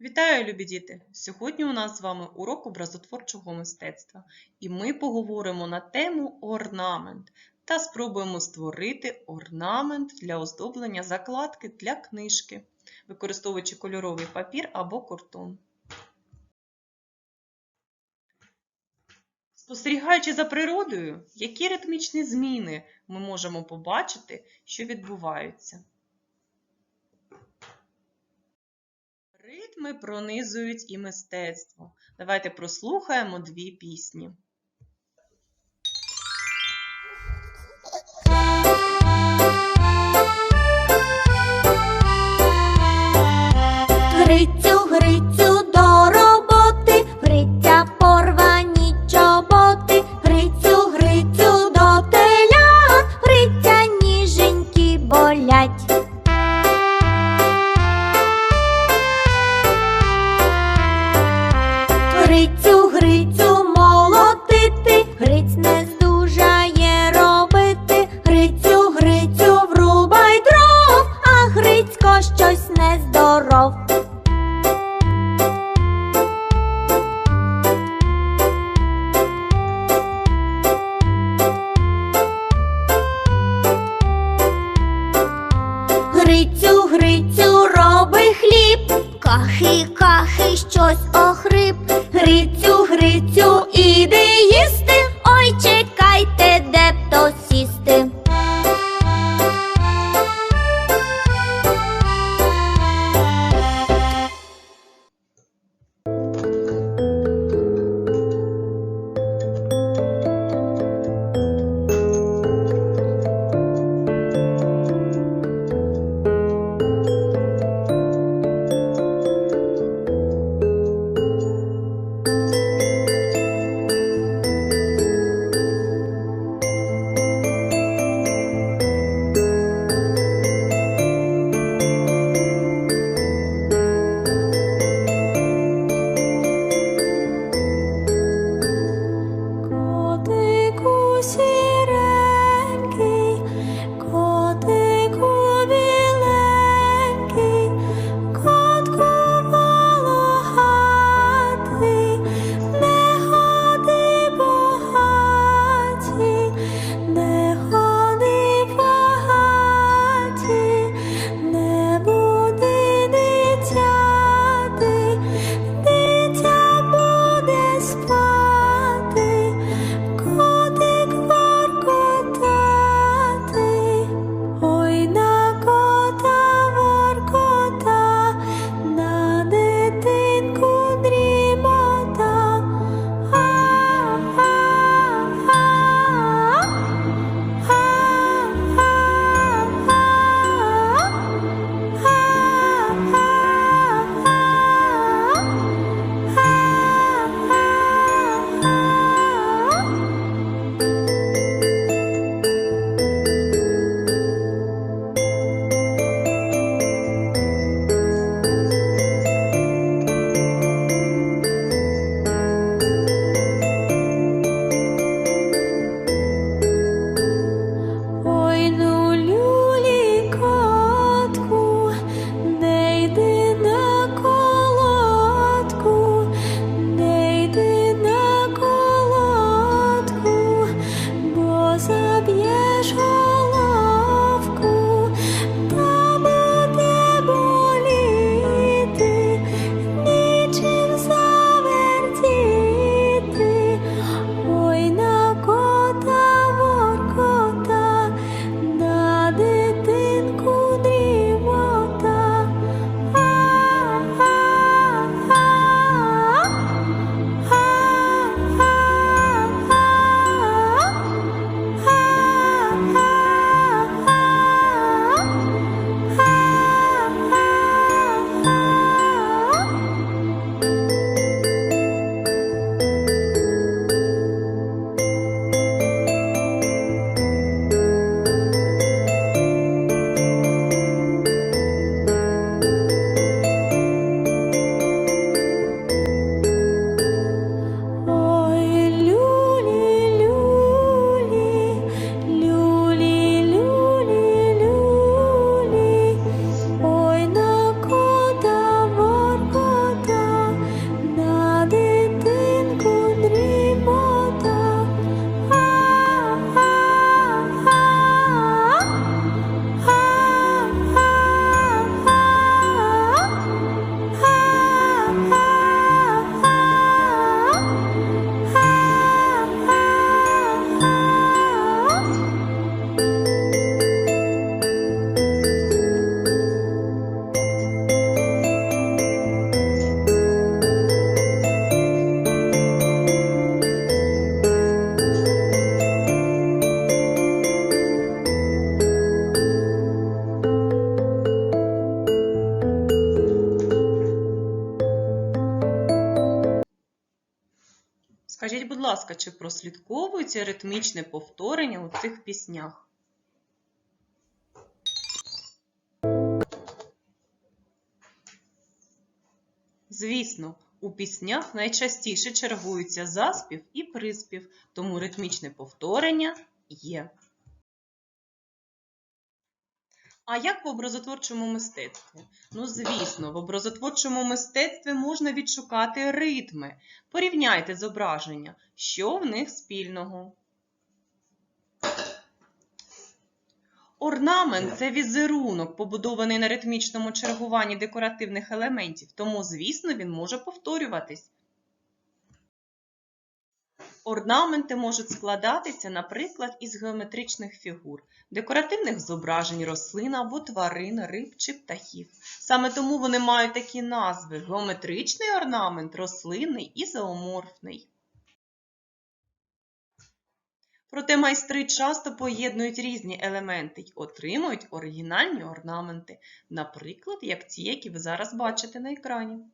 Вітаю, любі діти! Сьогодні у нас з вами урок образотворчого мистецтва, і ми поговоримо на тему орнамент та спробуємо створити орнамент для оздоблення закладки для книжки, використовуючи кольоровий папір або картон. Спостерігаючи за природою, які ритмічні зміни ми можемо побачити, що відбуваються. Ритми пронизують і мистецтво. Давайте прослухаємо дві пісні. Грицю, Грицю ласка, чи прослідковується ритмічне повторення у цих піснях? Звісно, у піснях найчастіше чергуються заспів і приспів, тому ритмічне повторення є. А як в образотворчому мистецтві? Ну, звісно, в образотворчому мистецтві можна відшукати ритми. Порівняйте зображення, що в них спільного. Орнамент це візерунок, побудований на ритмічному чергуванні декоративних елементів, тому, звісно, він може повторюватись. Орнаменти можуть складатися, наприклад, із геометричних фігур, декоративних зображень рослин або тварин, риб чи птахів. Саме тому вони мають такі назви: геометричний орнамент, рослинний і зооморфний. Проте майстри часто поєднують різні елементи й отримують оригінальні орнаменти, наприклад, як ті, які ви зараз бачите на екрані.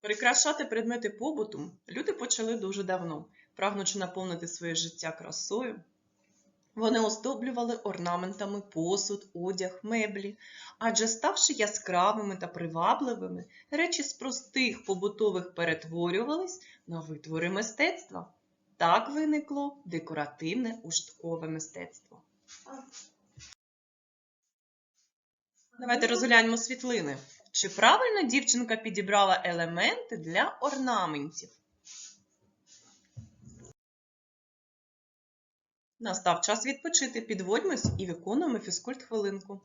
Прикрашати предмети побуту люди почали дуже давно, прагнучи наповнити своє життя красою. Вони оздоблювали орнаментами посуд, одяг, меблі, адже ставши яскравими та привабливими, речі з простих побутових перетворювались на витвори мистецтва. Так виникло декоративне ушткове мистецтво. Давайте розгляньмо світлини. Чи правильно дівчинка підібрала елементи для орнаментів? Настав час відпочити. Підводьмось і виконуємо фізкульт хвилинку.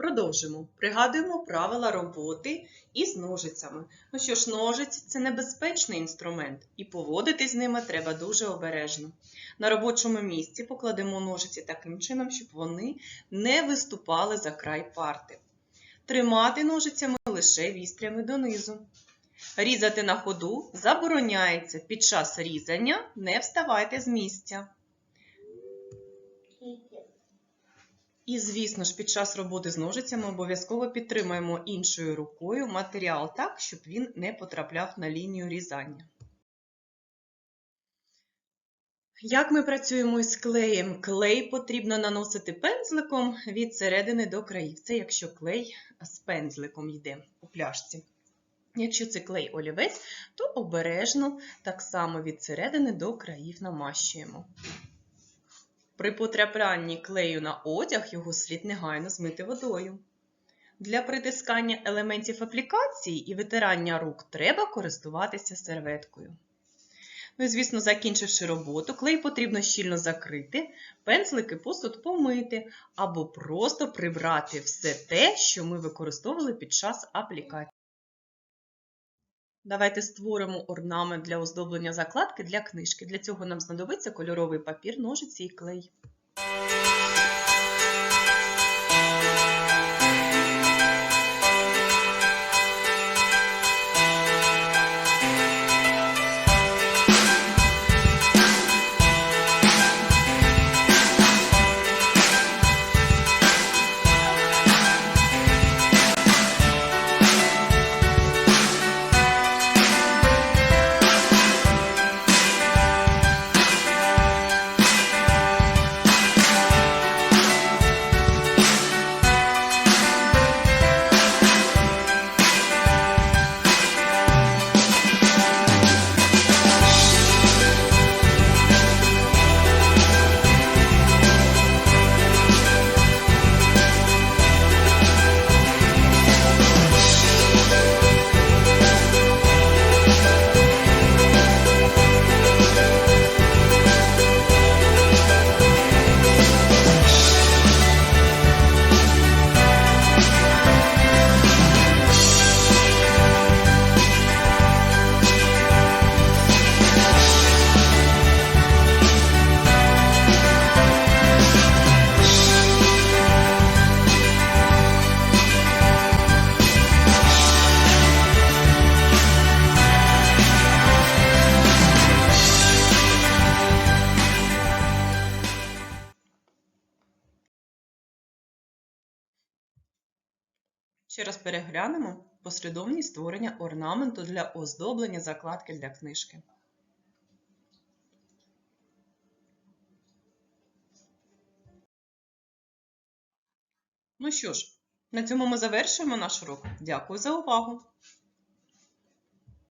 Продовжимо. Пригадуємо правила роботи із ножицями. Ну що ж, ножиці це небезпечний інструмент, і поводити з ними треба дуже обережно. На робочому місці покладемо ножиці таким чином, щоб вони не виступали за край парти. Тримати ножицями лише вістрями донизу. Різати на ходу забороняється. Під час різання не вставайте з місця. І, звісно ж, під час роботи з ножицями обов'язково підтримаємо іншою рукою матеріал так, щоб він не потрапляв на лінію різання. Як ми працюємо із клеєм? Клей потрібно наносити пензликом від середини до країв. Це якщо клей з пензликом йде у пляшці. Якщо це клей олівець, то обережно так само від середини до країв намащуємо. При потраплянні клею на одяг його слід негайно змити водою. Для притискання елементів аплікації і витирання рук треба користуватися серветкою. Ну і, звісно, закінчивши роботу, клей потрібно щільно закрити, пензлики посуд помити або просто прибрати все те, що ми використовували під час аплікації. Давайте створимо орнамент для оздоблення закладки для книжки. Для цього нам знадобиться кольоровий папір, ножиці і клей. Ще раз переглянемо послідовність створення орнаменту для оздоблення закладки для книжки. Ну що ж, на цьому ми завершуємо наш урок. Дякую за увагу!